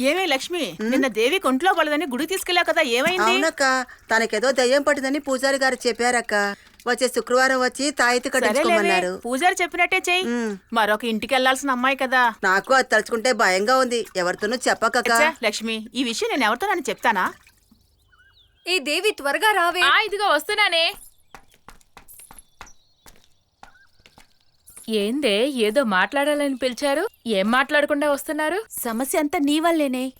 ఏమే లక్ష్మి? నిన్న దేవి కొంట్లో పడదని గుడి తీసుకెళ్ళావు కదా ఏమైంది? అవునక్క తనకేదో దయ్యం పట్టిందని పూజారి గారు చెప్పారక్క. వచ్చే శుక్రవారం వచ్చి తాయితీ కట్టించుకోమన్నారు. పూజారి చెప్పినట్టే చెయ్యి. మరొక ఇంటికి వెళ్ళాల్సిన అమ్మాయి కదా. నాకు అది తలుచుకుంటే భయంగా ఉంది. ఎవరితోనూ చెప్పకక్క. ఛే, లక్ష్మి ఈ విషయం నేను ఎవరితో నన్ను చెప్తానా? ఏ దేవి త్వరగా రావే. ఇదిగో వస్తున్నానే. ఏందే ఏదో మాట్లాడాలని పిలిచారు? ఏం మాట్లాడకుండా వస్తున్నారు? సమస్య అంతా నీ వల్లేనే.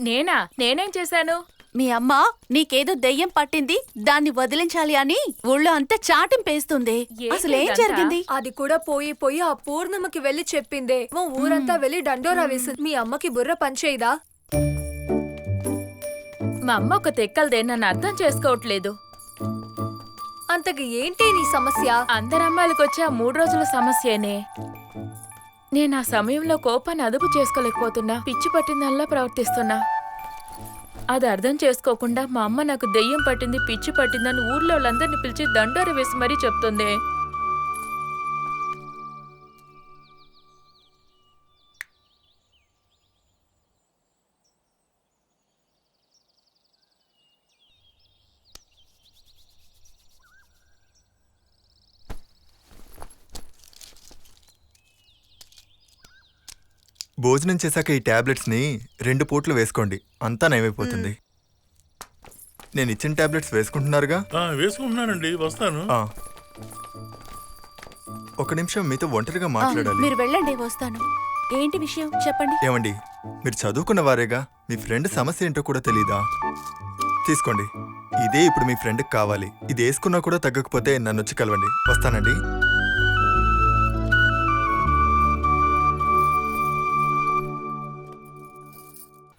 నేనా? నేనేం చేశాను? మీ అమ్మ నీకేదో దెయ్యం పట్టింది దాన్ని వదిలించాలి అని ఊళ్ళో అంతా చాటింపేస్తుంది అసలు ఏం? జరిగింది? అది కూడా పోయి పోయి ఆ పూర్ణమ్మకి వెళ్ళి చెప్పిందే. ఓ ఊరంతా వెళ్ళి డండోరా వేసింది. మీ అమ్మకి బుర్ర పనిచేయదా మా అమ్మ ఒక తెక్కలదే నన్ను అర్థం చేసుకోవట్లేదు. అంతకు ఏంటి నీ సమస్య? అందరు వచ్చే ఆ మూడు రోజుల సమస్యనే. నేను ఆ సమయంలో కోపాన్ని అదుపు చేసుకోలేకపోతున్నా. పిచ్చి పట్టిందల్లా ప్రవర్తిస్తున్నా. అది అర్థం చేసుకోకుండా మా అమ్మ నాకు దెయ్యం పట్టింది పిచ్చి పట్టిందని ఊర్లో వాళ్ళందరినీ పిలిచి దండోర వేసి మరీ చెప్తుంది. భోజనం చేశాక ఈ టాబ్లెట్స్ని రెండు పూట్లు వేసుకోండి. అంతా నయమైపోతుంది. నేను ఇచ్చిన టాబ్లెట్స్ వేసుకుంటున్నారుగా? ఆ, వేసుకుంటున్నానండి. వస్తాను. ఆ. ఒక నిమిషం మీతో ఒంటరిగా ఆ, మాట్లాడాలి. మీరు వెళ్ళండి వస్తాను. ఏంటి విషయం? చెప్పండి. ఏమండి మీరు చదువుకున్న వారేగా? మీ ఫ్రెండ్ సమస్య ఏంటో కూడా తెలీదా? తీసుకోండి. ఇదే ఇప్పుడు మీ ఫ్రెండ్కి కావాలి. ఇది వేసుకున్నా కూడా తగ్గకపోతే నన్ను వచ్చి కలవండి. వస్తానండి.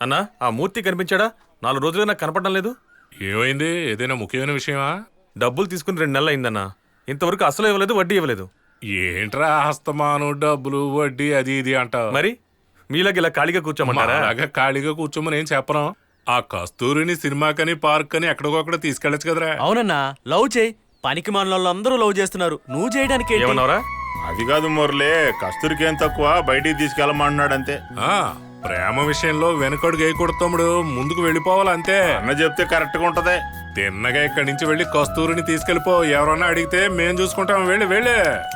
అన్నా ఆ మూర్తి కనిపించాడా? నాలుగు రోజులుగా నాకు కనపడడం లేదు. ఏమైంది? ఏదైనా ముఖ్యమైన విషయమా? డబ్బులు తీసుకుని రెండు నెలలు అయిందన్నా. ఇంతవరకు అసలు ఇవ్వలేదు వడ్డీ ఇవ్వలేదు. ఏంట్రా హస్తమాను డబ్బులు వడ్డీ అది ఇది అంటావు? మరి? మీలాగా ఇలా ఖాళీగా కూర్చోమంటారా? అలాగా ఖాళీగా కూర్చోమని ఏం చెప్పను ఆ కస్తూరిని సినిమాకని పార్క్ అని ఎక్కడికొక్కడ తీసుకెళ్ళచ్చు కదరా. అవునన్నా లవ్ చేయి. పనికి అందరూ లవ్ చేస్తున్నారు. నువ్వు చేయడానికి ఏంటి? ఏమన్నావురా? అది కాదు మురళి కస్తూరికి ఏం తక్కువ? బయటికి తీసుకెళ్ళమన్నాడు అంతే ఆ ప్రేమ విషయంలో వెనకడుగు వేయకూడదు తమ్ముడు. ముందుకు వెళ్ళిపోవాలి అంతే. అన్న చెప్తే కరెక్ట్గా ఉంటది. తిన్నగా ఇక్కడి నుంచి వెళ్ళి కస్తూరిని తీసుకెళ్ళిపో. ఎవరన్నా అడిగితే మేం చూసుకుంటాం. వెళ్ళి వెళ్ళి.